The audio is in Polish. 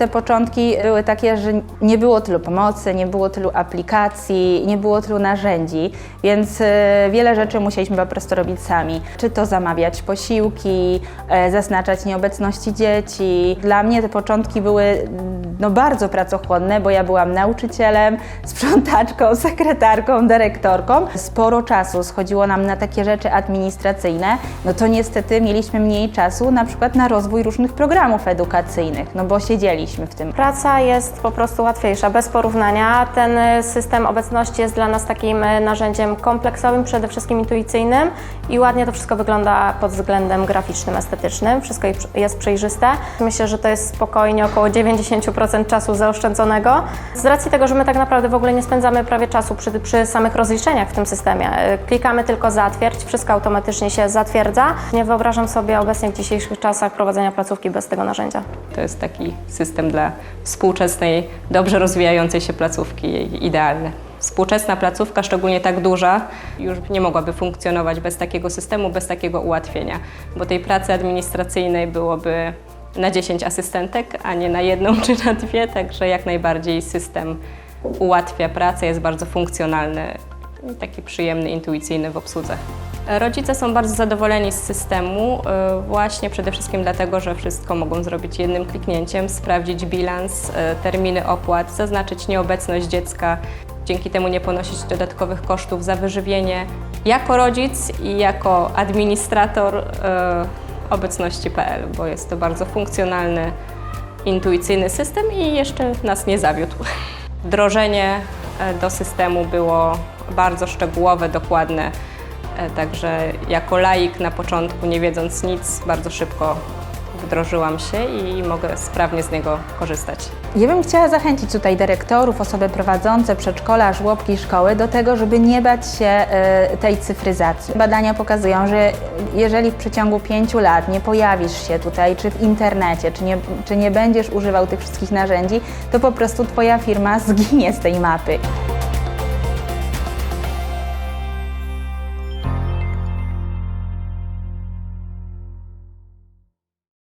Te początki były takie, że nie było tylu pomocy, nie było tylu aplikacji, nie było tylu narzędzi, więc e, wiele rzeczy musieliśmy po prostu robić sami. Czy to zamawiać posiłki, e, zaznaczać nieobecności dzieci. Dla mnie te początki były no, bardzo pracochłonne, bo ja byłam nauczycielem, sprzątaczką, sekretarką, dyrektorką. Sporo czasu schodziło nam na takie rzeczy administracyjne, no to niestety mieliśmy mniej czasu na przykład na rozwój różnych programów edukacyjnych, no bo siedzieliśmy w tym. Praca jest po prostu łatwiejsza, bez porównania. Ten y, system obecności jest dla nas takim y, narzędziem kompleksowym, przede wszystkim intuicyjnym i ładnie to wszystko wygląda pod względem graficznym, estetycznym. Wszystko jest przejrzyste. Myślę, że to jest spokojnie około 90% czasu zaoszczędzonego. Z racji tego, że my tak naprawdę w ogóle nie spędzamy prawie czasu przy, przy samych rozliczeniach w tym systemie. Y, Klikamy tylko zatwierdź, wszystko automatycznie się zatwierdza. Nie wyobrażam sobie obecnie w dzisiejszych czasach prowadzenia placówki bez tego narzędzia. To jest taki system dla współczesnej, dobrze rozwijającej się placówki, idealny. Współczesna placówka, szczególnie tak duża, już nie mogłaby funkcjonować bez takiego systemu, bez takiego ułatwienia, bo tej pracy administracyjnej byłoby na 10 asystentek, a nie na jedną czy na dwie, także jak najbardziej system ułatwia pracę, jest bardzo funkcjonalny i taki przyjemny, intuicyjny w obsłudze. Rodzice są bardzo zadowoleni z systemu, y, właśnie przede wszystkim dlatego, że wszystko mogą zrobić jednym kliknięciem, sprawdzić bilans, y, terminy opłat, zaznaczyć nieobecność dziecka, dzięki temu nie ponosić dodatkowych kosztów za wyżywienie. Jako rodzic i jako administrator y, obecności.pl, bo jest to bardzo funkcjonalny, intuicyjny system i jeszcze nas nie zawiódł. Wdrożenie e, do systemu było bardzo szczegółowe, dokładne, e, także jako laik na początku, nie wiedząc nic, bardzo szybko wdrożyłam się i mogę sprawnie z niego korzystać. Ja bym chciała zachęcić tutaj dyrektorów, osoby prowadzące przedszkola, żłobki, szkoły do tego, żeby nie bać się e, tej cyfryzacji. Badania pokazują, że jeżeli w przeciągu pięciu lat nie pojawisz się tutaj, czy w internecie, czy nie, czy nie będziesz używał tych wszystkich narzędzi, to po prostu Twoja firma zginie z tej mapy.